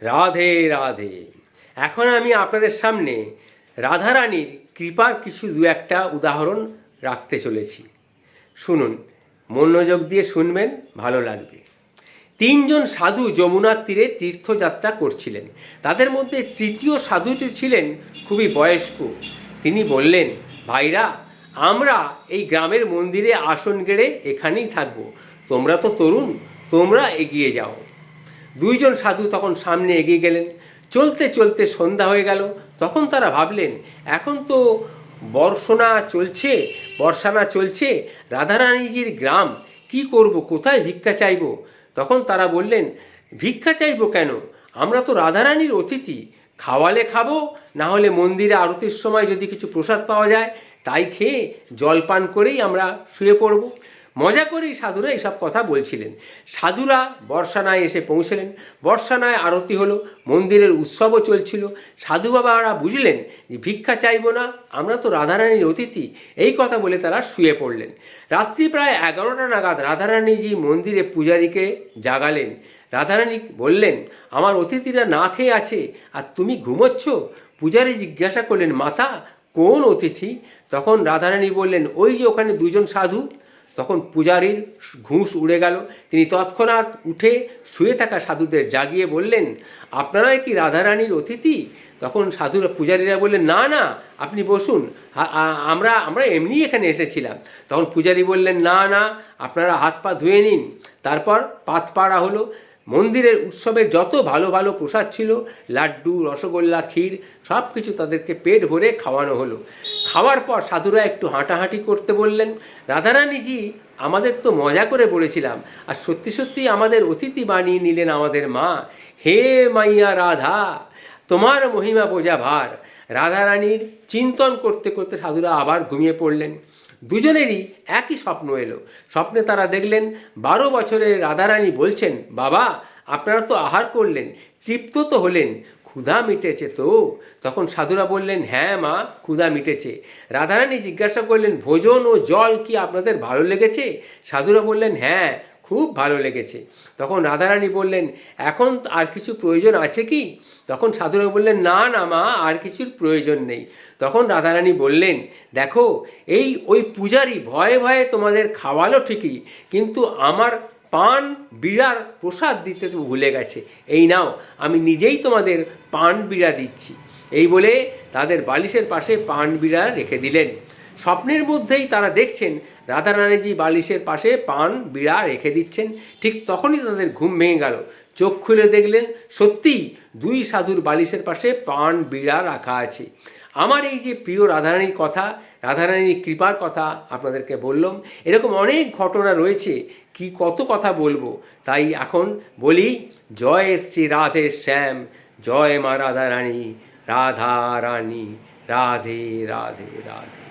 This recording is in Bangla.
রাধে রাধে। এখন আমি আপনাদের সামনে রাধারানীর কৃপার কিছু দু একটা উদাহরণ রাখতে চলেছি। শুনুন, মনোযোগ দিয়ে শুনবেন, ভালো লাগবে। তিনজন সাধু যমুনার তীরে তীর্থযাত্রা করছিলেন। তাদের মধ্যে তৃতীয় সাধুটি ছিলেন খুবই বয়স্ক। তিনি বললেন, ভাইরা, আমরা এই গ্রামের মন্দিরে আসন গেড়ে এখানেই থাকব। তোমরা তো তরুণ, তোমরা এগিয়ে যাও। দুইজন সাধু তখন সামনে এগিয়ে গেলেন। চলতে চলতে সন্ধ্যা হয়ে গেল। তখন তারা ভাবলেন, এখন তো বর্ষণা চলছে, বর্ষানা চলছে, রাধারানীজির গ্রাম, কি করব, কোথায় ভিক্ষা চাইব? তখন তারা বললেন, ভিক্ষা চাইব কেন? আমরা তো রাধারানীর অতিথি, খাওয়ালে খাব না হলে মন্দিরে আরতির সময় যদি কিছু প্রসাদ পাওয়া যায়, তাই খেয়ে জলপান করেই আমরা শুয়ে পড়ব। মজা করেই সাধুরা এইসব কথা বলছিলেন। সাধুরা বর্ষানায় এসে পৌঁছলেন। বর্ষানায় আরতি হলো, মন্দিরের উৎসবও চলছিল। সাধু বাবারা বুঝলেন যে ভিক্ষা চাইব না, আমরা তো রাধারানীর অতিথি। এই কথা বলে তারা শুয়ে পড়লেন। রাত্রি প্রায় এগারোটা নাগাদ রাধারানীজি মন্দিরে পূজারীকে জাগালেন। রাধারানী বললেন, আমার অতিথিরা না খেয়ে আছে, আর তুমি ঘুমোচ্ছ? পূজারী জিজ্ঞাসা করলেন, মাতা, কোন অতিথি? তখন রাধারানী বললেন, ওই যে ওখানে দুজন সাধু। তখন পূজারীর ঘুষ উড়ে গেল। তিনি তৎক্ষণাৎ উঠে শুয়ে থাকা সাধুদের জাগিয়ে বললেন আপনারাই কি রাধারানীর অতিথি? তখন সাধুরা পূজারীরা বললেন, না না, আপনি বসুন। আমরা আমরা এমনি এখানে এসেছিলাম। তখন পূজারী বললেন, না না, আপনারা হাত পা ধুয়ে নিন। তারপর পাত পাড়া হলো। মন্দিরের উৎসবের যত ভালো ভালো প্রসাদ ছিল, লাড্ডু, রসগোল্লা, ক্ষীর সব কিছু তাদেরকে পেট ভরে খাওয়ানো হলো। খাওয়ার পর সাধুরা একটু হাঁটাহাঁটি করতে বললেন, রাধারানীজি, আমাদের তো মজা করে বলেছিলাম, আর সত্যি সত্যি আমাদের অতিথি বানিয়ে নিলেন আমাদের মা। হে মাইয়া রাধা, তোমার মহিমা বোঝা ভার। রাধারানীর চিন্তন করতে করতে সাধুরা আবার ঘুমিয়ে পড়লেন। দুজনেরই একই স্বপ্ন এলো। স্বপ্নে তারা দেখলেন, বারো বছরের রাধারানী বলছেন, বাবা, আপনারা তো আহার করলেন, তৃপ্ত তো হলেন ক্ষুধা মিটেছে তো? তখন সাধুরা বললেন হ্যাঁ মা, ক্ষুধা মিটেছে। রাধারানী জিজ্ঞাসা করলেন, ভোজন ও জল কি আপনাদের ভালো লেগেছে? সাধুরা বললেন হ্যাঁ খুব ভালো লেগেছে। তখন রাধারানী বললেন, এখন আর কিছু প্রয়োজন আছে কি? তখন সাধুরা বললেন, না না মা, আর কিছুর প্রয়োজন নেই। তখন রাধারানী বললেন, দেখো, এই ওই পূজারি ভয়ে ভয়ে তোমাদের খাওয়ালো ঠিকই, কিন্তু আমার পান, বিড়ার প্রসাদ দিতে তো ভুলে গেছে। এই নাও, আমি নিজেই তোমাদের পান বিড়া দিচ্ছি। এই বলে তাদের বালিশের পাশে পান বিড়া রেখে দিলেন। স্বপ্নের মধ্যেই তারা দেখছেন রাধারানীজি বালিশের পাশে পান বিড়া রেখে দিচ্ছেন। ঠিক তখনই তাদের ঘুম ভেঙে গেল। চোখ খুলে দেখলেন, সত্যিই দুই সাধুর বালিশের পাশে পান বিড়া রাখা আছে। আমার এই যে প্রিয় রাধারানীর কথা, রাধারানীর কৃপার কথা আপনাদেরকে বললাম, এরকম অনেক ঘটনা রয়েছে, কি কত কথা বলব, তাই এখন বলি, জয় শ্রী রাধে শ্যাম, জয় মা রাধারানী, রাধা রানী, রাধে রাধে রাধে।